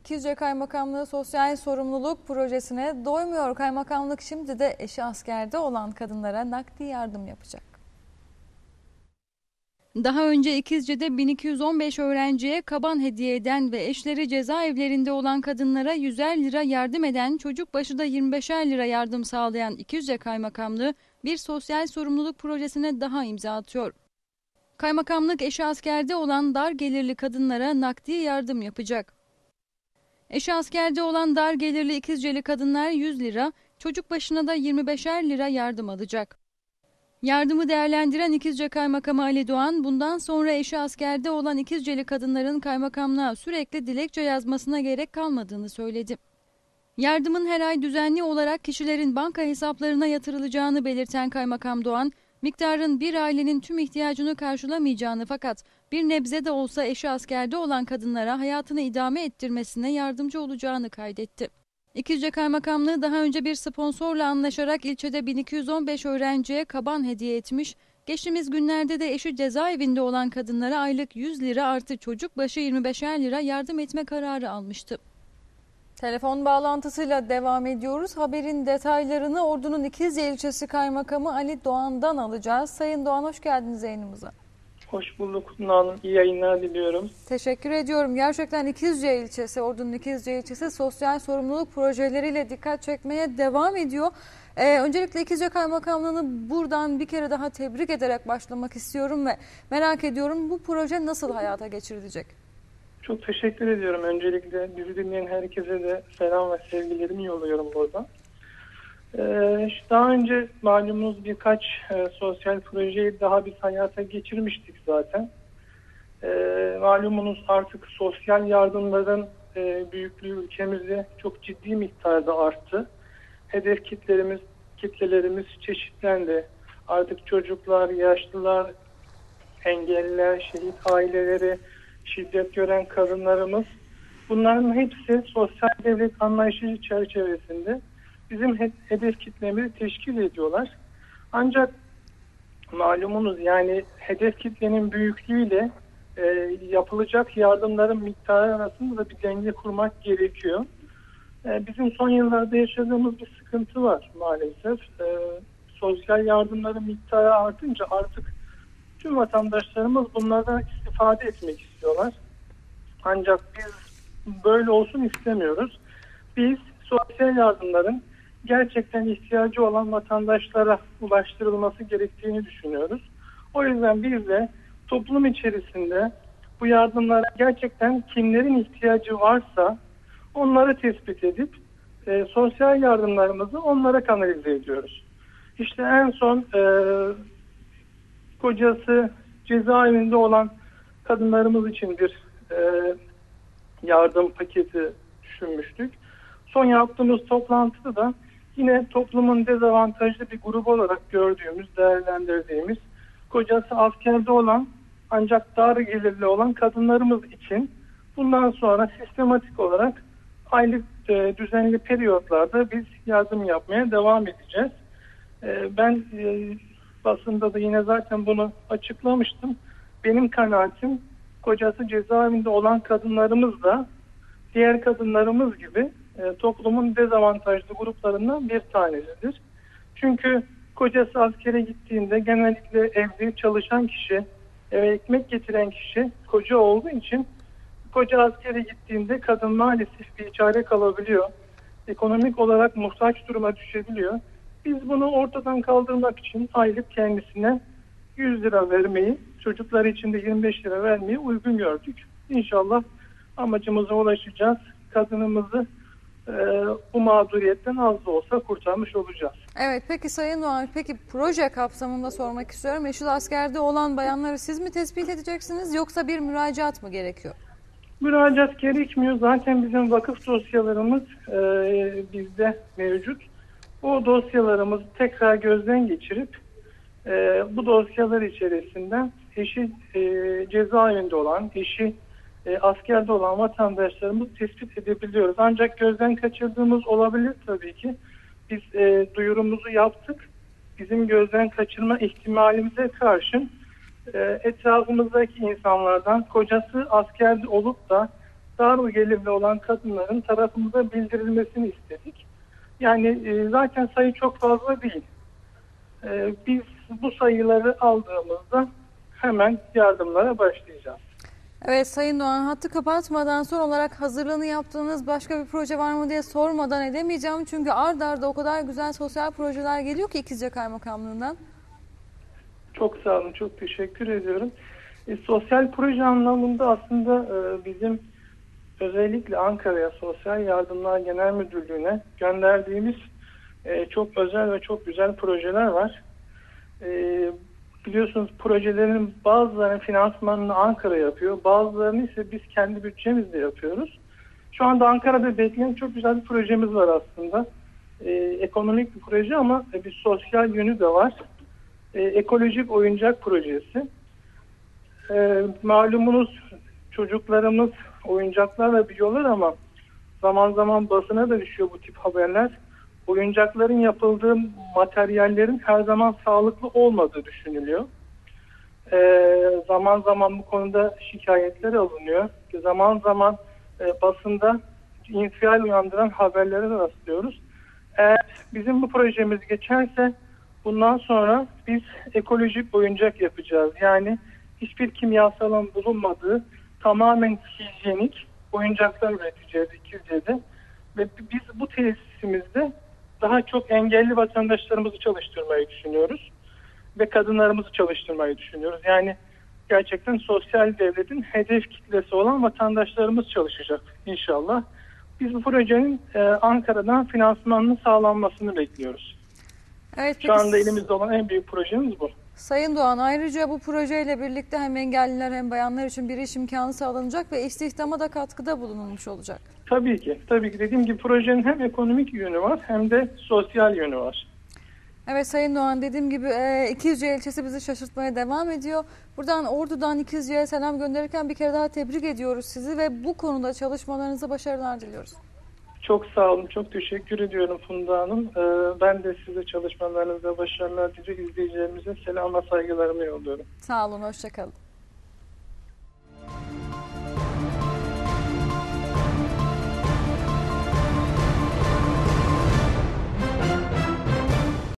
İkizce Kaymakamlığı Sosyal Sorumluluk Projesi'ne doymuyor. Kaymakamlık şimdi de eşi askerde olan kadınlara nakdi yardım yapacak. Daha önce İkizce'de 1215 öğrenciye kaban hediye eden ve eşleri cezaevlerinde olan kadınlara 100'er lira yardım eden, çocuk başı da 25'er lira yardım sağlayan İkizce Kaymakamlığı bir sosyal sorumluluk projesine daha imza atıyor. Kaymakamlık eşi askerde olan dar gelirli kadınlara nakdi yardım yapacak. Eşi askerde olan dar gelirli ikizceli kadınlar 100 lira, çocuk başına da 25'er lira yardım alacak. Yardımı değerlendiren İkizce Kaymakamı Ali Doğan, bundan sonra eşi askerde olan İkizceli kadınların kaymakamlığa sürekli dilekçe yazmasına gerek kalmadığını söyledi. Yardımın her ay düzenli olarak kişilerin banka hesaplarına yatırılacağını belirten Kaymakam Doğan, miktarın bir ailenin tüm ihtiyacını karşılamayacağını fakat bir nebze de olsa eşi askerde olan kadınlara hayatını idame ettirmesine yardımcı olacağını kaydetti. İkizce Kaymakamlığı daha önce bir sponsorla anlaşarak ilçede 1215 öğrenciye kaban hediye etmiş, geçtiğimiz günlerde de eşi cezaevinde olan kadınlara aylık 100 lira artı çocuk başı 25'er lira yardım etme kararı almıştı. Telefon bağlantısıyla devam ediyoruz. Haberin detaylarını Ordu'nun İkizce ilçesi kaymakamı Ali Doğan'dan alacağız. Sayın Doğan hoş geldiniz yayınımıza. Hoş bulduk Hanım. İyi yayınlar diliyorum. Teşekkür ediyorum. Gerçekten İkizce ilçesi, Ordu'nun İkizce ilçesi sosyal sorumluluk projeleriyle dikkat çekmeye devam ediyor. Ee, öncelikle İkizce Kaymakamlığı'nı buradan bir kere daha tebrik ederek başlamak istiyorum ve merak ediyorum bu proje nasıl hayata geçirilecek? Çok teşekkür ediyorum. Öncelikle bizi dinleyen herkese de selam ve sevgilerimi yolluyorum buradan. Ee, daha önce malumunuz birkaç e, sosyal projeyi daha biz hayata geçirmiştik zaten. Ee, malumunuz artık sosyal yardımların e, büyüklüğü ülkemizde çok ciddi miktarda arttı. Hedef kitlerimiz, kitlelerimiz çeşitlendi. Artık çocuklar, yaşlılar, engelliler, şehit aileleri, şiddet gören kadınlarımız bunların hepsi sosyal devlet anlayışı çerçevesinde bizim hedef kitlemizi teşkil ediyorlar. Ancak malumunuz yani hedef kitlenin büyüklüğüyle e, yapılacak yardımların miktarı arasında da bir denge kurmak gerekiyor. E, bizim son yıllarda yaşadığımız bir sıkıntı var maalesef. E, sosyal yardımların miktarı artınca artık tüm vatandaşlarımız bunlardan istifade etmek istiyorlar. Ancak biz böyle olsun istemiyoruz. Biz sosyal yardımların gerçekten ihtiyacı olan vatandaşlara ulaştırılması gerektiğini düşünüyoruz. O yüzden biz de toplum içerisinde bu yardımlara gerçekten kimlerin ihtiyacı varsa onları tespit edip e, sosyal yardımlarımızı onlara kanalize ediyoruz. İşte en son e, kocası cezaevinde olan kadınlarımız için bir e, yardım paketi düşünmüştük. Son yaptığımız toplantıda da yine toplumun dezavantajlı bir grup olarak gördüğümüz, değerlendirdiğimiz kocası askerde olan ancak dar gelirli olan kadınlarımız için bundan sonra sistematik olarak aylık e, düzenli periyotlarda biz yardım yapmaya devam edeceğiz. E, ben e, basında da yine zaten bunu açıklamıştım. Benim kanaatim kocası cezaevinde olan kadınlarımız da diğer kadınlarımız gibi e, toplumun dezavantajlı gruplarından bir tanesidir. Çünkü kocası askere gittiğinde genellikle evde çalışan kişi, eve ekmek getiren kişi koca olduğu için koca askere gittiğinde kadın maalesef bir çare kalabiliyor. Ekonomik olarak muhtaç duruma düşebiliyor. Biz bunu ortadan kaldırmak için aylık kendisine 100 lira vermeyi, çocuklar için de 25 lira vermeyi uygun gördük. İnşallah amacımıza ulaşacağız. Kadınımızı e, bu mağduriyetten az da olsa kurtarmış olacağız. Evet peki Sayın Doğan peki proje kapsamında sormak istiyorum. Eşit askerde olan bayanları siz mi tespit edeceksiniz yoksa bir müracaat mı gerekiyor? Müracaat gerekmiyor. Zaten bizim vakıf dosyalarımız e, bizde mevcut. Bu dosyalarımızı tekrar gözden geçirip e, bu dosyalar içerisinde eşi e, cezaevinde olan, eşi e, askerde olan vatandaşlarımız tespit edebiliyoruz. Ancak gözden kaçırdığımız olabilir tabii ki. Biz e, duyurumuzu yaptık. Bizim gözden kaçırma ihtimalimize karşın e, etrafımızdaki insanlardan kocası askerde olup da dar gelirli olan kadınların tarafımıza bildirilmesini istedik. Yani e, zaten sayı çok fazla değil. E, biz bu sayıları aldığımızda hemen yardımlara başlayacağız. Evet Sayın Doğan hattı kapatmadan son olarak hazırlığını yaptığınız başka bir proje var mı diye sormadan edemeyeceğim. Çünkü ard arda o kadar güzel sosyal projeler geliyor ki İkizce Kaymakamlığı'ndan. Çok sağ olun, çok teşekkür ediyorum. E, sosyal proje anlamında aslında e, bizim özellikle Ankara'ya Sosyal Yardımlar Genel Müdürlüğü'ne gönderdiğimiz e, çok özel ve çok güzel projeler var. E, biliyorsunuz projelerin bazılarının finansmanını Ankara yapıyor, bazılarını ise biz kendi bütçemizle yapıyoruz. Şu anda Ankara'da bekleyen çok güzel bir projemiz var aslında. E, ekonomik bir proje ama bir sosyal yönü de var e, ekolojik oyuncak projesi. E, malumunuz çocuklarımız oyuncaklarla büyüyorlar ama zaman zaman basına da düşüyor bu tip haberler. Oyuncakların yapıldığı materyallerin her zaman sağlıklı olmadığı düşünülüyor. E, zaman zaman bu konuda şikayetler alınıyor. Zaman zaman e, basında infial uyandıran haberlere rastlıyoruz. Eğer bizim bu projemiz geçerse Bundan sonra biz ekolojik oyuncak yapacağız. Yani hiçbir kimyasalın bulunmadığı tamamen hijyenik oyuncaklar üreteceğiz İkizce'de. Ve biz bu tesisimizde daha çok engelli vatandaşlarımızı çalıştırmayı düşünüyoruz. Ve kadınlarımızı çalıştırmayı düşünüyoruz. Yani gerçekten sosyal devletin hedef kitlesi olan vatandaşlarımız çalışacak inşallah. Biz bu projenin e, Ankara'dan finansmanının sağlanmasını bekliyoruz. Evet, Şu anda elimizde olan en büyük projemiz bu. Sayın Doğan ayrıca bu projeyle birlikte hem engelliler hem bayanlar için bir iş imkanı sağlanacak ve istihdama da katkıda bulunulmuş olacak. Tabii ki. Tabii ki dediğim gibi projenin hem ekonomik yönü var hem de sosyal yönü var. Evet Sayın Doğan dediğim gibi e, İkizce ilçesi bizi şaşırtmaya devam ediyor. Buradan Ordu'dan İkizce'ye selam gönderirken bir kere daha tebrik ediyoruz sizi ve bu konuda çalışmalarınıza başarılar diliyoruz. Çok sağ olun. Çok teşekkür ediyorum Funda Hanım. Ee, ben de size çalışmalarınızda başarılar diliyorum. İzleyicilerimize selam ve saygılarımı yolluyorum. Sağ olun, hoşçakalın.